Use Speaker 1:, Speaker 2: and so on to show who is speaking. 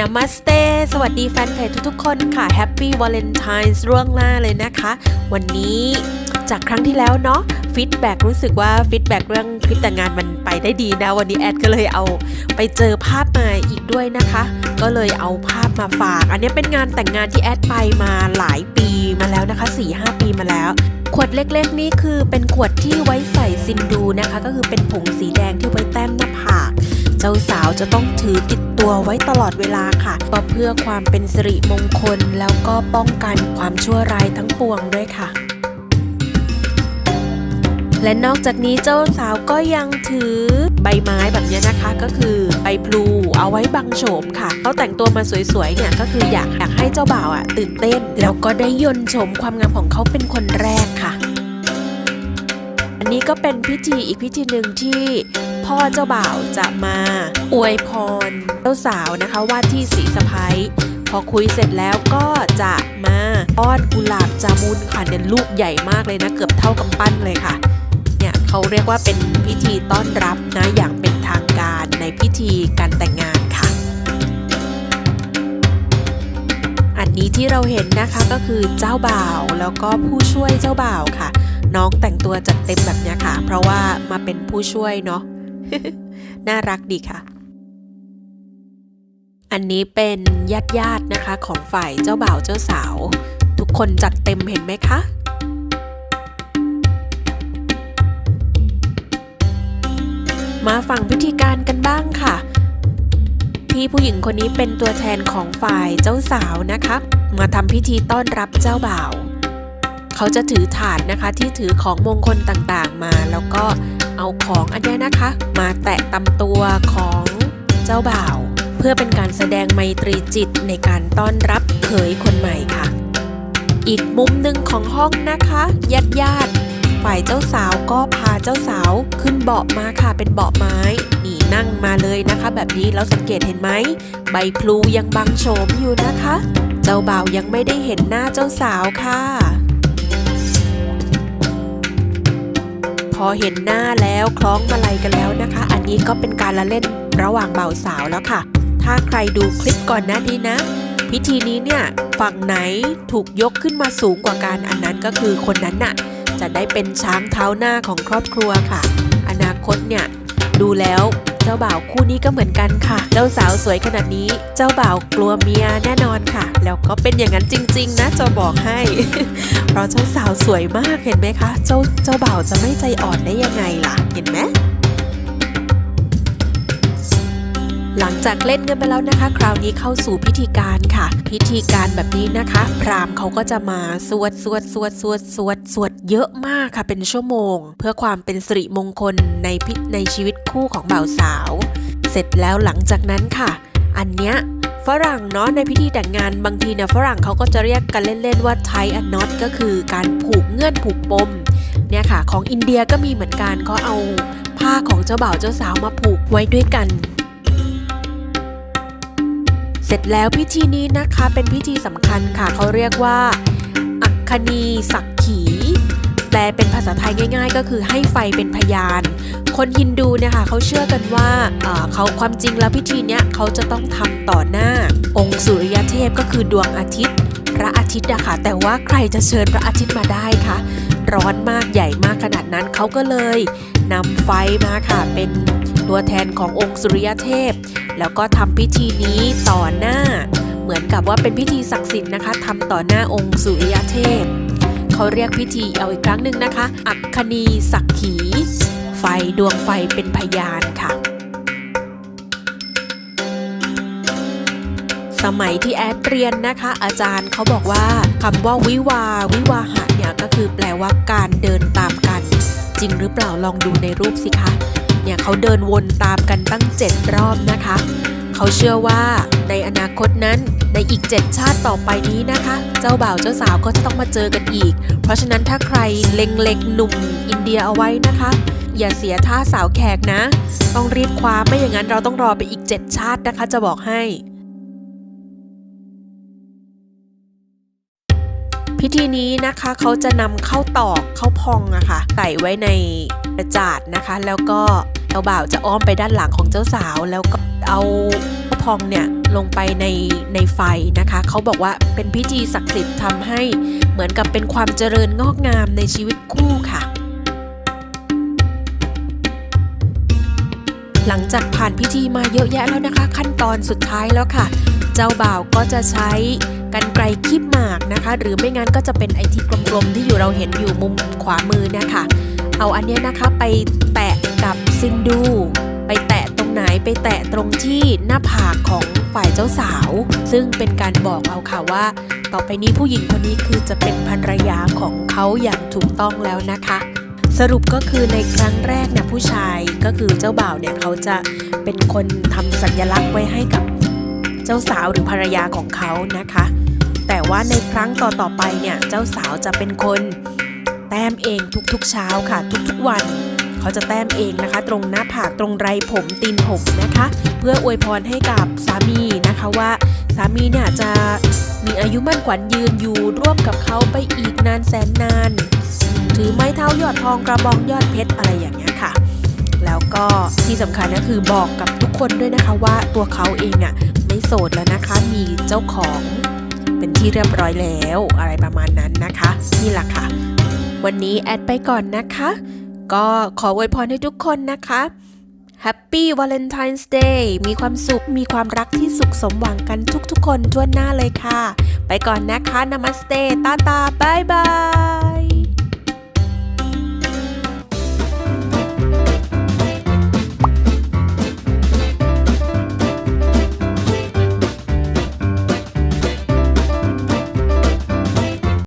Speaker 1: นามัสเตสวัสดีแฟนเพจทุกๆคนค่ะแฮปปี้วาเลนไทน์ร่วงหน้าเลยนะคะ วันนี้จากครั้งที่แล้วเนาะฟีดแบ็กรู้สึกว่าฟีดแบ็กเรื่องคลิปแต่งงานมันไปได้ดีนะ วันนี้แอดก็เลยเอาไปเจอภาพมาอีกด้วยนะคะ ก็เลยเอาภาพมาฝาก อันนี้เป็นงานแต่งงานที่แอดไปมาหลายปีมาแล้วนะคะ 4-5 ปีมาแล้วขวดเล็กๆนี่คือเป็นขวดที่ไว้ใส่ซินดูนะคะ ก็คือเป็นผงสีแดงที่ไว้แต้มหน้าผาก จ้าสาวจะต้องถือติดตัวไว้ตลอดเวลาค่ะก็เพื่อความเป็นสิริมงคลแล้วก็ป้องกันความชั่วร้ายทั้งปวงด้วยค่ะและนอกจากนี้เจ้าสาวก็ยังถือใบไม้แบบนี้นะคะ ก็คือใบพลูเอาไว้บังโฉมค่ะเขาแต่งตัวมาสวยๆเนี่ยก็คืออยากอยากให้เจ้าบ่าวอะตื่นเต้น แล้วก็ได้ยนโฉมความงามของเขาเป็นคนแรกค่ะ อันนี้ก็เป็นพิธีอีกพิธีหนึ่งที่ พ่อเจ้าบ่าวจะมา อวยพร เจ้าสาวนะคะว่าที่สีสะพ้ยพอคุยเสร็จแล้วก็จะมาป้อนกุหลาบจามุนค่ะเนี่ยลูกใหญ่มากเลยนะ เกือบเท่ากำปั้นเลยค่ะ เนี่ยเขาเรียกว่าเป็นพิธีต้อนรับนะอย่างเป็นทางการในพิธีการแต่งงานค่ะ อันนี้ที่เราเห็นนะคะก็คือเจ้าบ่าวแล้วก็ผู้ช่วยเจ้าบ่าวค่ะน้องแต่งตัวจัดเต็มแบบนี้ค่ะ เพราะว่ามาเป็นผู้ช่วยเนาะ น่ารักดีค่ะ อันนี้เป็นญาติญาติๆนะคะของฝ่ายเจ้าบ่าวเจ้าสาว ทุกคนจัดเต็มเห็นไหมคะมาฟังพิธีการกันบ้างค่ะ พี่ผู้หญิงคนนี้เป็นตัวแทนของฝ่ายเจ้าสาวนะคะ มาทำพิธีต้อนรับเจ้าบ่าว เขาจะถือถาดนะคะที่ถือของมงคลต่างๆมา แล้วก็ เอาของอันนี้นะคะ มาแตะตำตัวของเจ้าบ่าว เพื่อเป็นการแสดงไมตรีจิตในการต้อนรับเขยคนใหม่ค่ะ อีกมุมหนึ่งของห้องนะคะญาติญาติๆฝ่ายเจ้าสาวก็พาเจ้าสาวขึ้นเบาะมาค่ะ เป็นเบาะไม้นี่นั่งมาเลยนะคะ แบบนี้แล้วสังเกตเห็นไหมใบพลูยังบังโฉมอยู่นะคะ เจ้าบ่าวยังไม่ได้เห็นหน้าเจ้าสาวค่ะ พอเห็นหน้าแล้วคล้องมาลัยกันแล้วนะคะ อันนี้ก็เป็นการละเล่นระหว่างบ่าวสาวแล้วค่ะ ถ้าใครดูคลิปก่อนหน้านี้นะ พิธีนี้เนี่ยฝั่งไหนถูกยกขึ้นมาสูงกว่ากันอันนั้นก็คือคนนั้นน่ะจะได้เป็นช้างเท้าหน้าของครอบครัวค่ะ อนาคตเนี่ยดูแล้ว เจ้าบ่าวคู่นี้ก็เหมือนกันค่ะ เจ้าสาวสวยขนาดนี้ เจ้าบ่าวกลัวเมียแน่นอนค่ะ แล้วก็เป็นอย่างนั้นจริง ๆ นะจะบอกให้ เพราะเจ้าสาวสวยมากเห็นไหมคะ เจ้าเจ้าบ่าวจะไม่ใจอ่อนได้ยังไงล่ะ จากเล่นกันไปแล้วนะคะ คราวนี้เข้าสู่พิธีการค่ะ พิธีการแบบนี้นะคะ พราหมณ์เขาก็จะมาสวดสวดสวดสวดสวดสวดเยอะมากค่ะเป็นชั่วโมง เพื่อความเป็นสิริมงคลในพิในชีวิตคู่ของบ่าวสาว เสร็จแล้วหลังจากนั้นค่ะ อันเนี้ยฝรั่งเนาะในพิธีแต่งงานบางทีเนี่ยฝรั่งเขาก็จะเรียกกันเล่นๆว่า tie a knot ก็คือการผูกเงื่อนผูกปมเนี่ยค่ะ ของอินเดียก็มีเหมือนกันเขาเอาผ้าของเจ้าบ่าวเจ้าสาวมาผูกไว้ด้วยกัน ร็จแล้วพิธีนี้นะคะเป็นพิธีสำคัญค่ะเขาเรียกว่า อัคคณีสักขี แปลเป็นภาษาไทยง่าย ๆ ก็คือให้ไฟเป็นพยาน คนฮินดูเนี่ยค่ะเขาเชื่อกันว่าเขาความจริงแล้วพิธีเนี้ยเขาจะต้องทำต่อหน้า องค์สุริยเทพก็คือดวงอาทิตย์ พระอาทิตย์อะค่ะแต่ว่าใครจะเชิญพระอาทิตย์มาได้คะร้อนมากใหญ่มากขนาดนั้นเขาก็เลยนำไฟมาค่ะเป็น ตัวแทนขององค์สุริยเทพ แล้วก็ทำพิธีนี้ต่อหน้า เหมือนกับว่าเป็นพิธีศักดิ์สิทธิ์นะคะทำต่อหน้าองค์สุริยเทพ เขาเรียกพิธีเอาอีกครั้งหนึ่งนะคะ อัคคณีสักขี ไฟดวงไฟเป็นพยานค่ะสมัยที่แอดเรียนนะคะ อาจารย์เขาบอกว่าคำว่าวิวาวิวาหะเนี่ยก็คือแปลว่าการเดินตามกัน จริงหรือเปล่าลองดูในรูปสิคะ เนี่ยเขาเดินวนตามกันตั้ง 7 รอบนะคะ เขาเชื่อว่าในอนาคตนั้นในอีก 7 ชาติต่อไปนี้นะคะ เจ้าบ่าวเจ้าสาวก็จะต้องมาเจอกันอีก เพราะฉะนั้นถ้าใครเล็งๆหนุ่มอินเดียเอาไว้นะคะ อย่าเสียท่าสาวแขกนะ ต้องรีบคว้าไม่อย่างนั้นเราต้องรอไปอีก 7 ชาตินะคะ จะบอกให้พิธีนี้นะคะเขาจะนำเข้าวตอกข้าวพองอะค่ะใส่ไว้ใน กระจาดนะคะ แล้วก็เจ้าบ่าวจะอ้อมไปด้านหลังของเจ้าสาว แล้วก็เอาพองเนี่ยลงไปในในไฟนะคะ เขาบอกว่าเป็นพิธีศักดิ์สิทธิ์ทำให้เหมือนกับเป็นความเจริญงอกงามในชีวิตคู่ค่ะ หลังจากผ่านพิธีมาเยอะแยะแล้วนะคะ ขั้นตอนสุดท้ายแล้วค่ะ เจ้าบ่าวก็จะใช้กันไกรคีบหมากนะคะ หรือไม่งั้นก็จะเป็นไอที่กลมๆที่อยู่เราเห็นอยู่มุมขวามือเนะคะ เอาอันเนี้ยนะคะไปแตะกับซินดู ไปแตะตรงไหนไปแตะตรงที่หน้าผากของฝ่ายเจ้าสาว ซึ่งเป็นการบอกเอาค่ะว่า ต่อไปนี้ผู้หญิงคนนี้คือจะเป็นภรรยาของเขาอย่างถูกต้องแล้วนะคะ สรุปก็คือในครั้งแรกเนี่ยผู้ชายก็คือเจ้าบ่าวเนี่ยเขาจะเป็นคนทำสัญลักษณ์ไว้ให้กับเจ้าสาวหรือภรรยาของเขานะคะ แต่ว่าในครั้งต่อๆไปเนี่ยเจ้าสาวจะเป็นคน แต้มเองทุกๆเช้าค่ะ ทุกๆวัน เขาจะแต้มเองนะคะ ตรงหน้าผากตรงไรผมตีนผมนะคะ เพื่ออวยพรให้กับสามีนะคะว่า สามีเนี่ยจะมีอายุมั่นขวัญยืนอยู่ร่วมกับเขาไปอีกนานแสนนาน ถือไม้เท้ายอดทองกระบองยอดเพชรอะไรอย่างเงี้ยค่ะ แล้วก็ที่สำคัญก็คือบอกกับทุกคนด้วยนะคะว่าตัวเขาเองอะ่ะไม่โสดแล้วนะคะมีเจ้าของเป็นที่เรียบร้อยแล้วอะไรประมาณนั้นนะคะ นี่แหละค่ะ วันนี้แอดไปก่อนนะคะ ก็ขออวยพรให้ทุกคนนะคะ Happy Valentine's Day มีความสุข มีความรักที่สุขสมหวังกันทุกๆคนทั่วหน้าเลยค่ะ ไปก่อนนะคะ Namaste ตาตาบายบาย